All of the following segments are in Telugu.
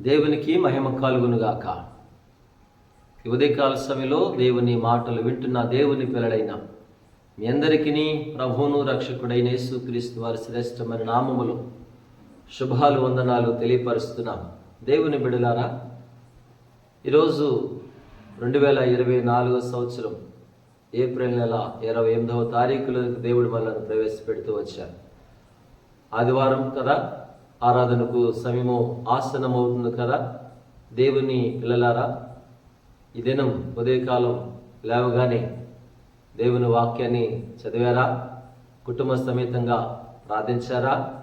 దేవునికి మహిమ కలుగునుగాక. ఉదయకాల సమయంలో దేవుని మాటలు వింటున్న దేవుని పిల్లడైన మీ అందరికీ ప్రభువును రక్షకుడైన యేసుక్రీస్తు వారి శ్రేష్టమైన నామములు శుభాలు వందనాలు తెలియపరుస్తున్నాం. దేవుని బిడలారా ఈరోజు రెండు వేల ఇరవై నాలుగో సంవత్సరం ఏప్రిల్ నెల ఇరవై ఎనిమిదవ తారీఖులో దేవుడు మనల్ని ప్రవేశపెడుతూ వచ్చారు. ఆదివారం కదా ఆరాధనకు సమయము ఆసనం అవుతుంది కదా? దేవుని పిల్లలారా ఈ దినం ఉదయకాలం లేవగానే దేవుని వాక్యాన్ని చదివారా? కుటుంబ సమేతంగా ప్రార్థించారా?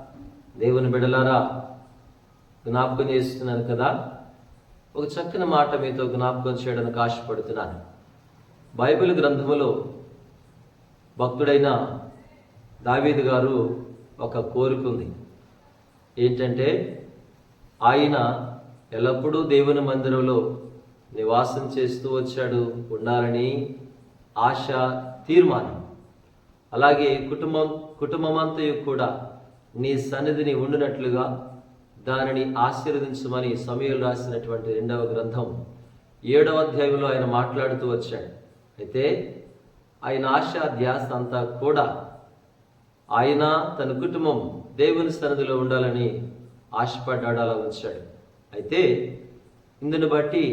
దేవుని బిడలారా జ్ఞాపకం చేస్తున్నాను కదా? ఒక చక్కని మాట మీతో జ్ఞాపకం చేయడానికి ఆశపడుతున్నాను. బైబిల్ గ్రంథములో భక్తుడైన దావీదు గారు ఒక కోరిక ఉంది. ఏంటంటే ఆయన ఎల్లప్పుడూ దేవుని మందిరంలో నివాసం చేస్తూ వచ్చాడు ఉండాలని ఆశ తీర్మానం. అలాగే కుటుంబం కుటుంబమంతయు కూడా నీ సన్నిధిని ఉండినట్లుగా దానిని ఆశీర్వదించమని సమయంలో రాసినటువంటి రెండవ గ్రంథం ఏడవ అధ్యాయంలో ఆయన మాట్లాడుతూ వచ్చాడు. అయితే ఆయన ఆశ ధ్యాస అంతా కూడా ఆయన తన కుటుంబం దేవుని సన్నిధిలో ఉండాలని ఆశపడ్డాడు అలా ఉంచాడు. అయితే ఇందుని బట్టి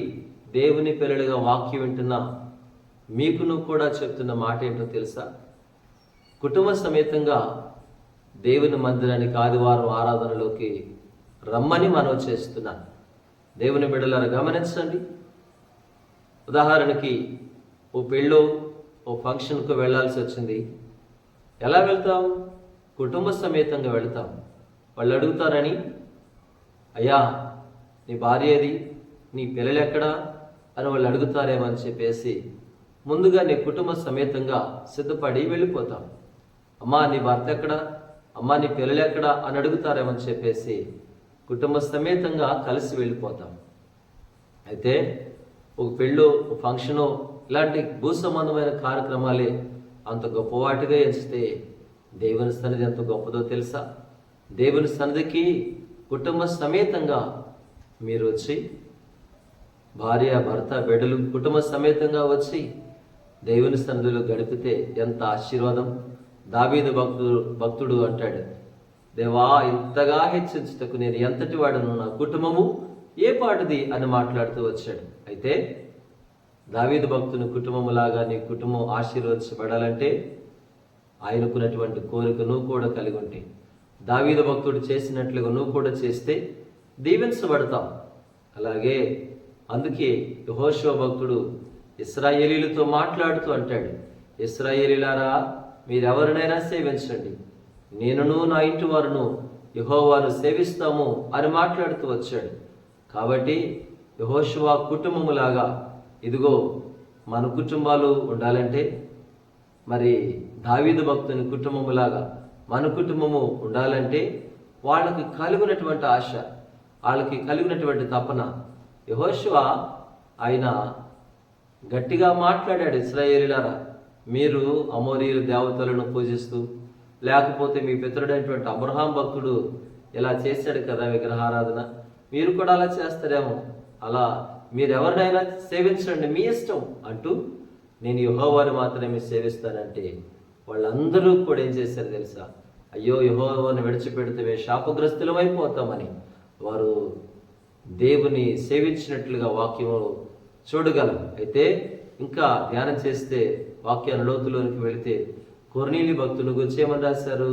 దేవుని పిల్లలుగా వాక్యం వింటున్న మీకును కూడా చెప్తున్న మాట ఏంటో తెలుసా? కుటుంబ సమేతంగా దేవుని మందిరానికి ఆదివారం ఆరాధనలోకి రమ్మని మనవి చేస్తున్నాను దేవుని బిడ్డలను గమనించండి. ఉదాహరణకి ఓ పెళ్ళో ఓ ఫంక్షన్కు వెళ్ళాల్సి వచ్చింది. ఎలా వెళ్తాం కుటుంబ సమేతంగా వెళ్తాం వాళ్ళు అడుగుతారని అయ్యా నీ భార్య ఏది? నీ పిల్లలు ఎక్కడా? అని వాళ్ళు అడుగుతారేమో అని చెప్పేసి ముందుగా నీ కుటుంబ సమేతంగా సిద్ధపడి వెళ్ళిపోతాం అమ్మా నీ భర్త ఎక్కడా? అమ్మా నీ పిల్లలు ఎక్కడా? అని అడుగుతారేమో అని చెప్పేసి కుటుంబ సమేతంగా కలిసి వెళ్ళిపోతాం. అయితే ఒక పెళ్ళో ఒక ఫంక్షను ఇలాంటి భూ సంబంధమైన కార్యక్రమాలే అంత గొప్పవాటిగా ఎంచితే దేవుని సన్నిధి ఎంత గొప్పదో తెలుసా? దేవుని సన్నిధికి కుటుంబ సమేతంగా మీరు వచ్చి భార్య భర్త బిడ్డలు కుటుంబ సమేతంగా వచ్చి దేవుని సన్నిధిలో గడిపితే ఎంత ఆశీర్వాదం? దావీదు భక్తుడు భక్తుడు అంటాడు దేవా ఇంతగా హెచ్చించుటకు నేను ఎంతటి వాడను నా కుటుంబము ఏ పాటిది? అని మాట్లాడుతూ వచ్చాడు. అయితే దావీదు భక్తుని కుటుంబములాగా నీ కుటుంబం ఆశీర్వదించబడాలంటే ఆయనకున్నటువంటి కోరిక నువ్వు కూడా కలిగి ఉంటే దావీదు భక్తుడు చేసినట్లుగా నువ్వు కూడా చేస్తే దీవించబడతావు. అలాగే అందుకే యహోశివ భక్తుడు ఇస్రాయేలీలతో మాట్లాడుతూ అంటాడు ఇస్రాయేలీలారా మీరెవరినైనా సేవించండి. నేనును నా ఇంటి వారును యహోవాను సేవిస్తాము అని మాట్లాడుతూ వచ్చాడు. కాబట్టి యహోశివ కుటుంబములాగా ఇదిగో మన కుటుంబాలు ఉండాలంటే మరి దావీదు భక్తుని కుటుంబములాగా మన కుటుంబము ఉండాలంటే వాళ్ళకి కలిగినటువంటి ఆశ వాళ్ళకి కలిగినటువంటి తపన. యహోశివ ఆయన గట్టిగా మాట్లాడాడు ఇస్రాయేలీలారా మీరు అమోరీయుల దేవతలను పూజిస్తూ లేకపోతే మీ పితరుడైనటువంటి అబ్రహాం భక్తుడు ఇలా చేశాడు కదా విగ్రహారాధన? మీరు కూడా అలా చేస్తారేమో? అలా మీరు ఎవరినైనా సేవించండి మీ ఇష్టం అంటూ నేను యహోవాని మాత్రమే సేవిస్తానంటే వాళ్ళందరూ కూడా ఏం చేశారు తెలుసా? అయ్యో యహోవాని విడిచిపెడితే శాపగ్రస్తులం అయిపోతామని వారు దేవుని సేవించినట్లుగా వాక్యము చూడగలం. అయితే ఇంకా ధ్యానం చేస్తే వాక్యాన్ని లోతులోనికి వెళితే కొర్నీలి భక్తులు గురించి ఏమని రాశారు?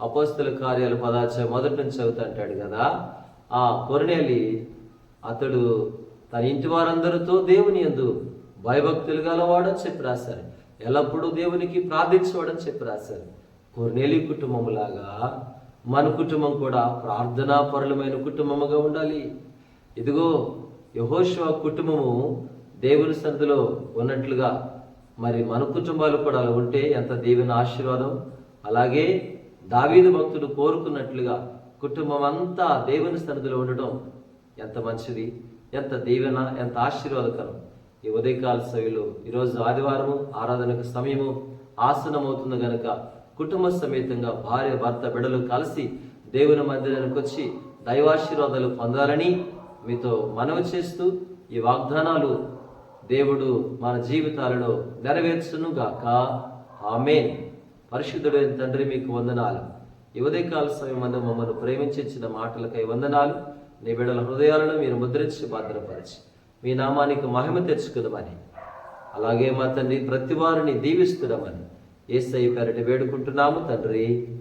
అపోస్తుల కార్యాలు పదార్థ మొదటి నుంచి చదువుతా అంటాడు కదా. ఆ కొర్నేలి అతడు తన ఇంటి వారందరితో దేవుని ఎందు భయభక్తులు గలవాడని చెప్పి రాశారు. ఎల్లప్పుడూ దేవునికి ప్రార్థించేవాడని చెప్పి రాశారు. కొర్నేలి కుటుంబంలాగా మన కుటుంబం కూడా ప్రార్థనాపరులమైన కుటుంబముగా ఉండాలి. ఇదిగో యహోశివ కుటుంబము దేవుని సంధిలో ఉన్నట్లుగా మరి మన కుటుంబాలు కూడా అలా ఉంటే ఎంత దేవుని ఆశీర్వాదం. అలాగే దావీదు భక్తుడు కోరుకున్నట్లుగా కుటుంబం అంతా దేవుని సన్నిధిలో ఉండడం ఎంత మంచిది. ఎంత దీవెన ఎంత ఆశీర్వాదకరం. ఈ ఉదయకాల సభలో ఈరోజు ఆదివారము ఆరాధనకు సమయము ఆసనమవుతుంది గనక కుటుంబ సమేతంగా భార్య భర్త బిడలు కలిసి దేవుని మందిరానికి వచ్చి దైవాశీర్వాదాలు పొందాలని మీతో మనవి చేస్తూ ఈ వాగ్దానాలు దేవుడు మన జీవితాలలో నెరవేర్చునుగాక. గాక పరిశుద్ధుడైన తండ్రి మీకు వందనాలు. ఈ ఉదయకాల సమయం మందు మమ్మల్ని ప్రేమించిన మాటలకై వందనాలు. నీ బిడ్డల హృదయాలను మీరు ముద్రించి భద్రపరిచి మీ నామానికి మహిమ తెచ్చుకుందామని అలాగే మా తండ్రి ప్రతి వారిని దీవిస్తున్నామని ఏసై పేరటి వేడుకుంటున్నాము తండ్రి.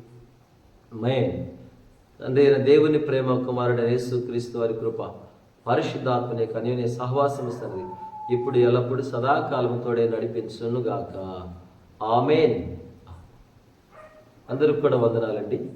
మే తండ్రి అయిన దేవుని ప్రేమ కుమారుడు యేసు క్రీస్తు వారి కృప పరిశుద్ధాత్మని కన్యుని సహవాసం తండ్రి ఇప్పుడు ఎల్లప్పుడు సదాకాలం తోడే నడిపించునుగాక. ఆమెన్. అందరికి కూడా వందనాలండి.